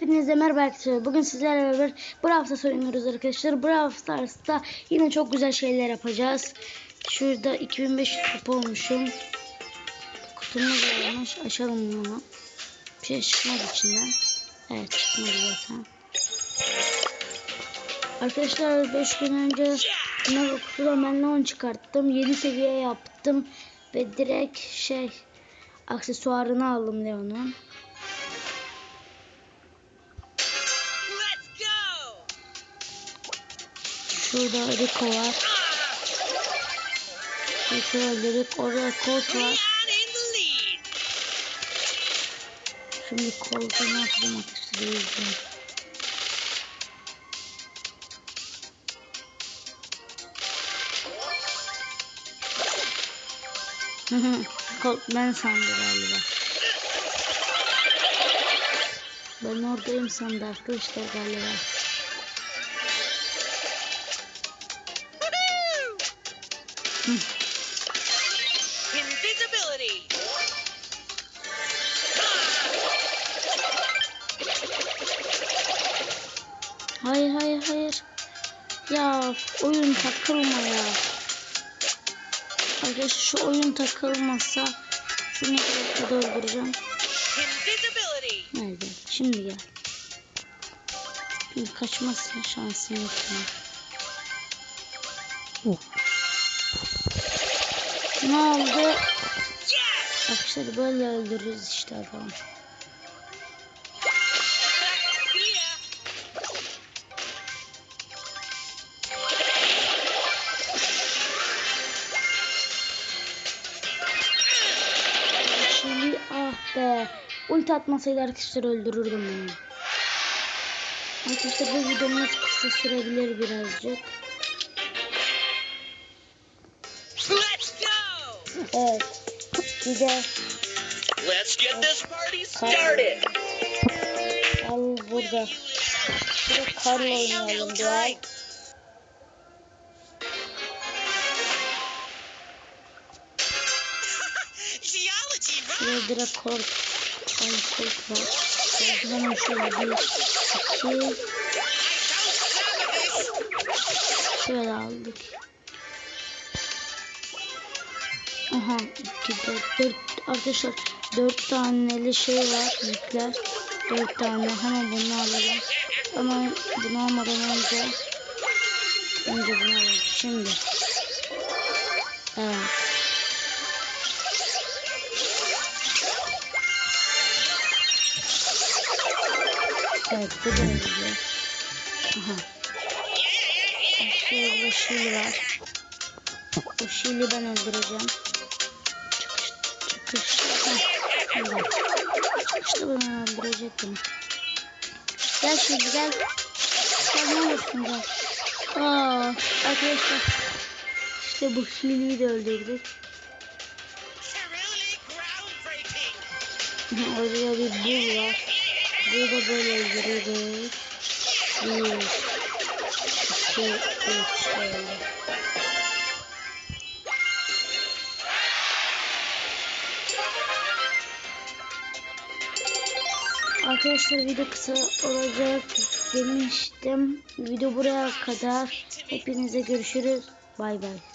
Hepinize merhaba arkadaşlar. Bugün sizlerle beraber Brawl Stars oynuyoruz arkadaşlar. Brawl Stars'ta yine çok güzel şeyler yapacağız. Şurada 2500 kupa olmuşum. Kutumuz varmış. Açalım bunu. Bir şey çıkmadı içinden. Evet çıkmadı zaten. Arkadaşlar 5 gün önce bunları kutudan ben 10 çıkarttım. 7 seviye yaptım. Ve direkt şey aksesuarını aldım Leon'un. Şurada Rico var. Rico öldürdük. Orada Colt var. Şimdi Colt'a ne yapacağım hı, Colt ben sandı galiba. Ben oradayım sandı arkadaşlar galiba. Invisibility. Hayır hayır hayır. Ya oyun takılma ya. Arkadaşlar şu oyun takılmazsa şunu da öldüreceğim. Invisibility. Nerede? Şimdi gel. Şimdi kaçmasın şansın yok ya. Ne oldu? Arkadaşlar böyle öldürürüz işte adamı. Şimdi ah be. Ulti atmasaydı arkadaşlar öldürürdüm onu. Arkadaşlar bu videomuz kısa sürebilir birazcık. Evet. Bir de Let's get this party started. al burada. Bir de karla oynayalım right? Şuraya direkt kort var. O zaman şöyle bir, iki, şöyle aldık. Aha, iki, dört, dört, arkadaşlar dört taneli şey var, yükler. Dört tane, hemen bunu alalım. Ama bunu almadan önce, önce bunu alalım. Şimdi. Evet. Evet, bu da öyle. Aha. Şurada şili var. O şili ben öldüreceğim. Çıkışta ben öldürecektim. Gel şimdi gel. Gel ne olursun gel. Aa, arkadaşlar. İşte bu şiliyi de öldürdük. Orada bir bul var. Burada böyle öldürürüz. Bir, iki, üç şöyle. Arkadaşlar video kısa olacak demiştim. Video buraya kadar. Hepinize görüşürüz. Bay bay.